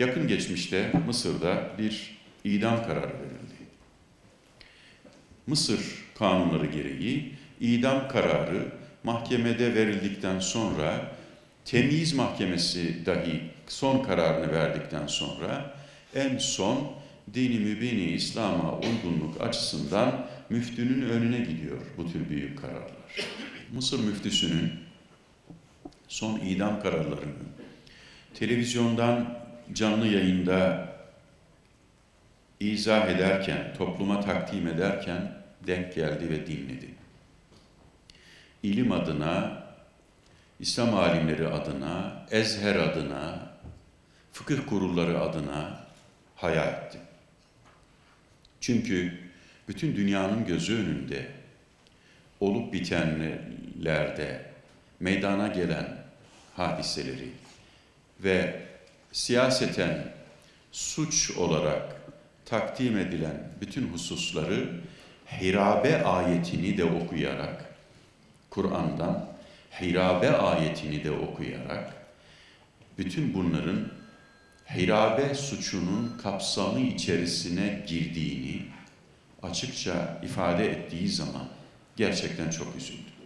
Yakın geçmişte Mısır'da bir idam kararı verildi. Mısır kanunları gereği idam kararı mahkemede verildikten sonra temyiz mahkemesi dahi son kararını verdikten sonra en son dini mübini İslam'a uygunluk açısından müftünün önüne gidiyor bu tür büyük kararlar. Mısır müftüsünün son idam kararlarını televizyondan canlı yayında izah ederken, topluma takdim ederken denk geldi ve dinledi. İlim adına, İslam alimleri adına, Ezher adına, fıkıh kurulları adına hayal etti. Çünkü bütün dünyanın gözü önünde olup bitenlerde meydana gelen hadiseleri ve siyaseten suç olarak takdim edilen bütün hususları hirabe ayetini de okuyarak Kur'an'dan hirabe ayetini de okuyarak bütün bunların hirabe suçunun kapsamı içerisine girdiğini açıkça ifade ettiği zaman gerçekten çok üzüldüm.